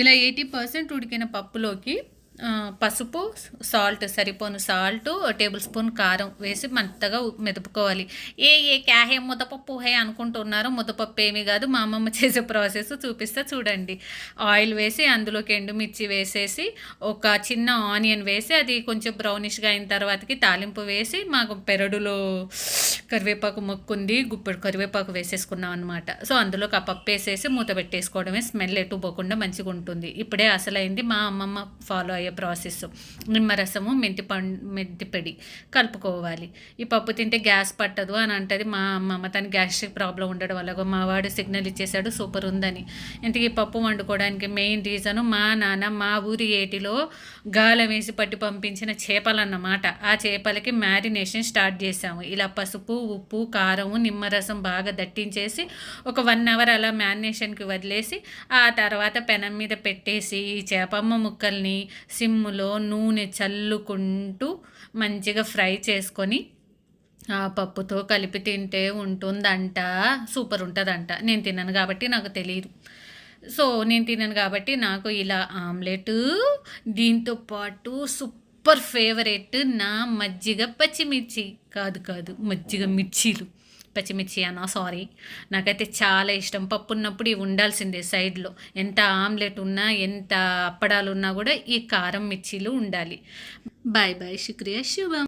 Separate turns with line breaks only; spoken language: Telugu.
ఇలా ఎయిటీ పర్సెంట్ ఉడికిన పప్పులోకి పసుపు సాల్ట్ సరిపోను సాల్ట్ టేబుల్ స్పూన్ కారం వేసి మెత్తగా మెదుపుకోవాలి. ఏ ఏ క్యాహే ముద్దపప్పు హే అనుకుంటున్నారో ముద్దపప్పు ఏమీ కాదు. మా అమ్మమ్మ చేసే ప్రాసెస్ చూపిస్తే చూడండి. ఆయిల్ వేసి అందులోకి ఎండుమిర్చి వేసేసి ఒక చిన్న ఆనియన్ వేసి అది కొంచెం బ్రౌనిష్గా అయిన తర్వాతకి తాలింపు వేసి మాకు పెరడులో కరివేపాకు మొక్కుంది గుప్పెడు కరివేపాకు వేసేసుకున్నాం అనమాట సో అందులోకి ఆ పప్పు వేసేసి మూత పెట్టేసుకోవడమే స్మెల్ ఎటు పోకుండా మంచిగా ఉంటుంది. ఇప్పుడే అసలైంది మా అమ్మమ్మ ఫాలో అయ్యే ప్రాసెస్ నిమ్మరసము మెంతి పండు మెంతిపొడి కలుపుకోవాలి. ఈ పప్పు తింటే గ్యాస్ పట్టదు అని అంటది మా అమ్మమ్మ. తన గ్యాస్ట్రిక్ ప్రాబ్లం ఉండడం వల్ల మా వాడు సిగ్నల్ ఇచ్చేసాడు సూపర్ ఉందని. ఇంతకీ ఈ పప్పు వండుకోవడానికి మెయిన్ రీజను మా నాన్న మా ఊరి ఏటిలో గాలం వేసి పట్టి పంపించిన చేపలన్నమాట ఆ చేపలకి మ్యారినేషన్ స్టార్ట్ చేసాము ఇలా పసుపు ఉప్పు కారము నిమ్మరసం బాగా దట్టించేసి ఒక వన్ అవర్ అలా మ్యారినేషన్కి వదిలేసి ఆ తర్వాత పెనం మీద పెట్టేసి ఈ చేపమ్మ ముక్కల్ని సిమ్ములో నూనె చల్లుకుంటూ మంచిగా ఫ్రై చేసుకొని ఆ పప్పుతో కలిపి తింటే ఉంటుందంట సూపర్ ఉంటుందంట. నేను తిన్నాను కాబట్టి నాకు తెలియదు సో నేను తిన్నాను కాబట్టి నాకు ఇలా ఆమ్లెట్ దీంతో పాటు సూప్ సూపర్ ఫేవరెట్ నా మజ్జిగ పచ్చిమిర్చి. కాదు కాదు మజ్జిగ మిర్చీలు. పచ్చిమిర్చి అన్న సారీ. నాకైతే చాలా ఇష్టం. పప్పు ఉన్నప్పుడు ఇవి ఉండాల్సిందే సైడ్లో. ఎంత ఆమ్లెట్ ఉన్నా ఎంత అప్పడాలు ఉన్నా కూడా ఈ కారం మిర్చీలు ఉండాలి. బాయ్ బాయ్ శుక్రియా శుభం.